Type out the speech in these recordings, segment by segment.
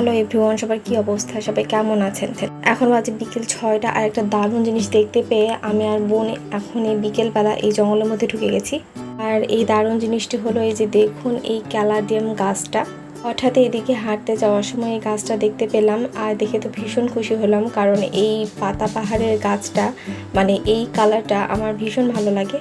Hello everyone, সবার কি অবস্থা? সবাই কেমন আছেন? এখন বাজে বিকেল ছয়টা, আর একটা দারুণ জিনিস দেখতে পেয়ে আমি আর বোন এখন এই বিকেলবেলা এই জঙ্গলের মধ্যে ঢুকে গেছি। আর এই দারুণ জিনিসটি হলো এই যে দেখুন এই ক্যালাডিয়াম গাছটা। হঠাৎ এদিকে হাঁটতে যাওয়ার সময় এই গাছটা দেখতে পেলাম, আর দেখে তো ভীষণ খুশি হলাম, কারণ এই পাতা পাহাড়ের গাছটা মানে এই কালারটা আমার ভীষণ ভালো লাগে।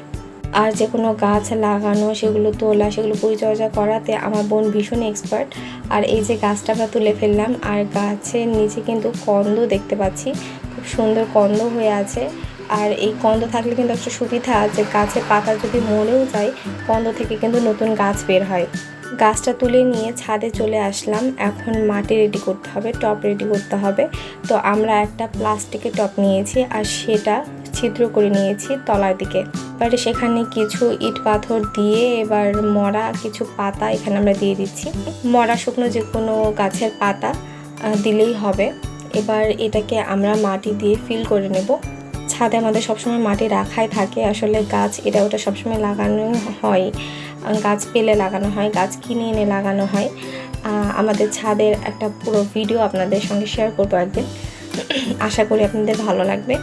আর যে কোনো গাছ লাগানো, সেগুলো তোলা, সেগুলো পরিচর্যা করাতে আমার বোন ভীষণ এক্সপার্ট আর এই যে গাছটা আমরা তুলে ফেললাম, আর গাছের নিচে কিন্তু কন্দ দেখতে পাচ্ছি। খুব সুন্দর কন্দ হয়ে আছে। আর এই কন্দ থাকলে কিন্তু একটা সুবিধা যে গাছের পাতা যদি মরেও যায়, কন্দ থেকে কিন্তু নতুন গাছ বের হয়। গাছটা তুলে নিয়ে ছাদে চলে আসলাম। এখন মাটি রেডি করতে হবে টপ রেডি করতে হবে। তো আমরা একটা প্লাস্টিকের টপ নিয়েছি, আর সেটা ছিদ্র করে নিয়েছি তলার দিকে। এবারে সেখানে কিছু ইট পাথর দিয়ে এবার মরা কিছু পাতা এখানে আমরা দিয়ে দিচ্ছি। মরা শুকনো যে কোনো গাছের পাতা দিলেই হবে। এবার এটাকে আমরা মাটি দিয়ে ফিল করে নেব। ছাদে আমাদের সবসময় মাটি রাখাই থাকে। আসলে গাছ, এটা ওটা সবসময় লাগানো হয়। গাছ পেলে লাগানো হয়, গাছ কিনে এনে লাগানো হয়। আমাদের ছাদের একটা পুরো ভিডিও আপনাদের সঙ্গে শেয়ার করব একদিন। আশা করি আপনাদের ভালো লাগবে।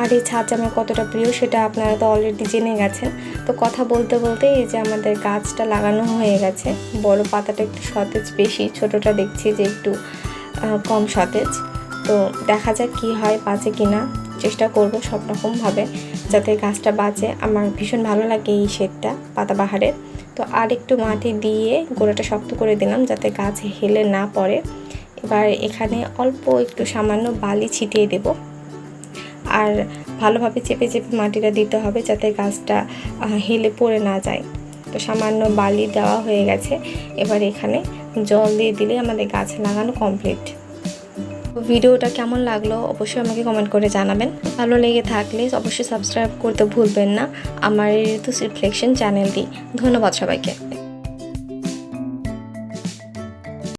আর এই ছাদটা আমার কতটা প্রিয় সেটা আপনারা তো অলরেডি জেনে গেছেন। তো কথা বলতে বলতে এই যে আমাদের গাছটা লাগানো হয়ে গেছে, বড় পাতাটা একটু সতেজ বেশি, ছোটটা দেখছি যে একটু কম সতেজ। তো দেখা যাক কি হয়, বাঁচে কি না চেষ্টা করব সব রকমভাবে যাতে গাছটা বাঁচে। আমার ভীষণ ভালো লাগে এই শেডটা পাতাবাহারের তো আর একটু মাটি দিয়ে গোড়াটা শক্ত করে দিলাম যাতে গাছ হেলে না পড়ে। এবার এখানে অল্প একটু সামান্য বালি ছিটিয়ে দেবো। আর ভালোভাবে চেপে চেপে মাটিটা দিতে হবে যাতে গাছটা হেলে পড়ে না যায়। তো সামান্য বালি দেওয়া হয়ে গেছে। এবার এখানে জল দিয়ে দিলে আমাদের গাছ লাগানো কমপ্লিট ভিডিওটা কেমন লাগল অবশ্যই আমাকে কমেন্ট করে জানাবেন। ভালো লেগে থাকলে অবশ্যই সাবস্ক্রাইব করতে ভুলবেন না। আমার ঋতুস রিফ্লেকশন চ্যানেলটি ধন্যবাদ সবাইকে।